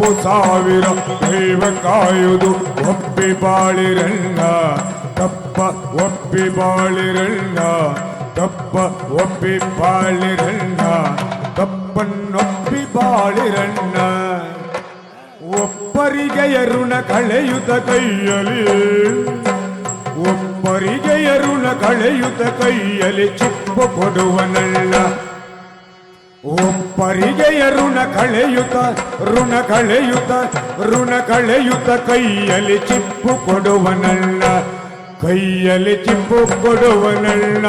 ತಪ್ಪು ಸಾವಿರ ದೈವ ಕಾಯುವುದು ಒಪ್ಪಿ ಬಾಳಿರಣ್ಣ. ತಪ್ಪ ಒಪ್ಪಿ ಬಾಳಿರಣ್ಣ. ತಪ್ಪ ಒಪ್ಪಿ ಬಾಳಿರಣ್ಣ. ತಪ್ಪನ್ನೊಪ್ಪಿ ಬಾಳಿರಣ್ಣ. ಒಪ್ಪರಿಗೆಯ ಋಣ ಕಳೆಯುತ್ತ ಕೈಯಲಿ ಒಪ್ಪರಿಗೆ ಋಣ ಕೈಯಲಿ ಚಿಪ್ಪು ಕೊಡುವನಲ್ಲ ಒಪ್ಪರಿಗೆಯ ಋಣ ಕಳೆಯುತ್ತ ಋಣ ಕಳೆಯುತ್ತ ಋಣ ಕಳೆಯುತ್ತ ಕೈಯಲ್ಲಿ ಚಿಪ್ಪು ಕೊಡುವನಲ್ಲ ಕೈಯಲ್ಲಿ ಚಿಪ್ಪು ಕೊಡುವನಲ್ಲ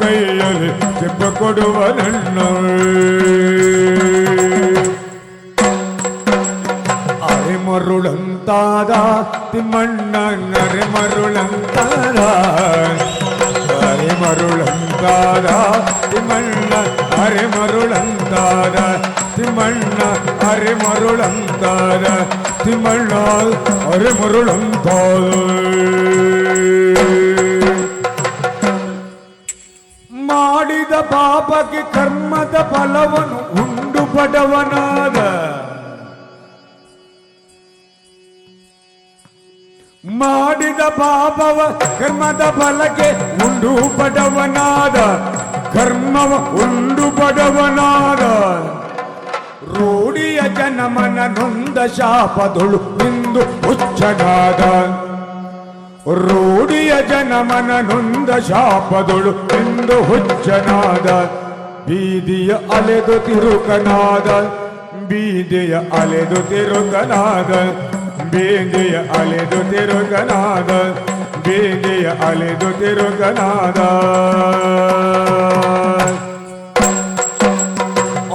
ಕೈಯಲ್ಲಿ ಚಿಪ್ಪು ಕೊಡುವನಲ್ಲ ಅರೆಮರುಳಂತಾದ ತಿಮ್ಮಣ್ಣ ನರೆಮರುಳಂತಾದ ಅರೆಮರುಳಂತಾದ ತಿಮ್ಮಣ್ಣ ಅರೆಮರುಳಂತಾದ ತಿಮ್ಮಣ್ಣ ಅರೆಮರುಳಂತಾದ ತಿಮ್ಮಣ್ಣ ಅರೆಮರುಳಂತಾದ ಮಾಡಿದ ಪಾಪಕ್ಕೆ ಕರ್ಮದ ಫಲವನ್ನು ಉಂಡು ಬಡವನಾದ ಮಾಡಿದ ಪಾಪವ, ಕರ್ಮದ ಫಲಕ್ಕೆ ಉಂಡು ಬಡವನಾದ ಕರ್ಮವ ಉಂಡು ಬಡವನಾದ ರೂಢಿಯ ಜನಮನ ನೊಂದ ಶಾಪದೊಳು ಇಂದು ಹುಚ್ಚನಾದ. ರೂಢಿಯ ಜನಮನ ನೊಂದ ಶಾಪದುಳು ಇಂದು ಹುಚ್ಚನಾದ. ಬೀದಿಯ ಅಲೆದು ತಿರುಕನಾದ. ಬೀದಿಯ ಅಲೆದು ತಿರುಕನಾದ. ಬೀದಿಯ ಅಲೆದು ತಿರುಗನಾದ ಬೀದಿಯ ಅಲೆದು ತಿರುಗನಾದ.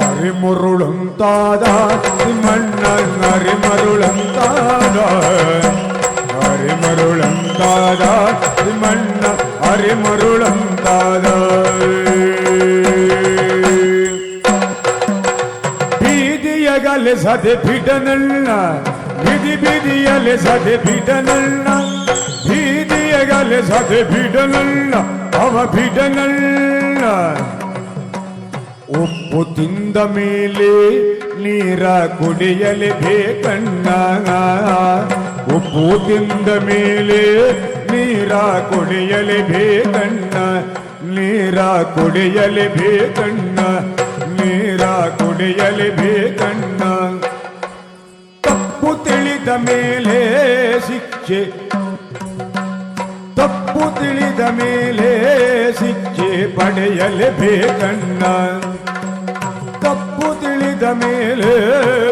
ಅರಿಮುರುಳಂತಾದ, ಮಣ್ಣ ಅರಿಮರುಳಂತಾದ. ಅರಿಮರುಳಂತಾದ, ಮಣ್ಣ ಅರಿಮರುಳಂತಾದ. ಬೀದಿಯಗಲೆ ಸದೆ ಬಿಡನಲ್ಲ ಬಿದಿ ಬೀದಿಯಲ್ಲಿ ಸದೆ ಬಿಡನಲ್ಲ, ಬೀದಿಯಗಲೆ ಸದೆ ಬಿಡನಲ್ಲ, ಅವ ಬಿಡನಲ್ಲ. ಉಪ್ಪು ತಿಂದ ಮೇಲೆ ನೀರ ಕುಡಿಯಲಿ ಬೇಕಣ್ಣ. ಉಪ್ಪು ತಿಂದ ಮೇಲೆ ನೀರ ಕುಡಿಯಲಿ ಬೇಕಣ್ಣ. ನೀರ ಕುಡಿಯಲಿ ಬೇಕಣ್ಣ, ನೀರ ಕುಡಿಯಲಿ ಬೇಕಣ್ಣ. ತಿಳಿದ ಮೇಲೆ ಶಿಕ್ಷೆ. ತಪ್ಪು ತಿಳಿದ ಮೇಲೆ ಶಿಕ್ಷೆ ಪಡೆಯಲೇಬೇಕಣ್ಣ. ತಪ್ಪು ತಿಳಿದ ಮೇಲೆ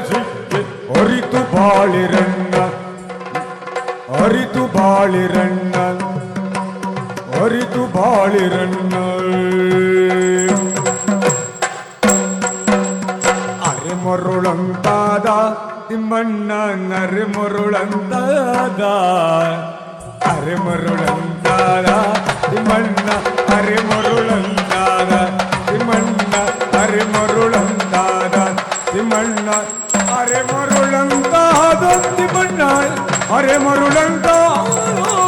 ಶಿಕ್ಷೆ ಅರಿತು ಬಾಳಿರಣ್ಣ. ಅರಿತು ಬಾಳಿರಣ್ಣ. ಅರಿತು ಬಾಳಿರಣ್ಣ. ಅರೆಮರುಳಂತಾದ ತಿಮ್ಮಣ್ಣ ನರೆಮರುಳಂತಾದ ಅರೆಮರುಳಂತಾದ ತಿಮ್ಮಣ್ಣ ಅರೆಮರುಳಂತಾದ ತಿಮ್ಮಣ್ಣ ಅರೆಮರುಳಂತಾದ ತಿಮ್ಮಣ್ಣ ಅರೆಮರುಳಂತಾದ ತಿಮ್ಮಣ್ಣ ಅರೆಮರುಳಂತಾದ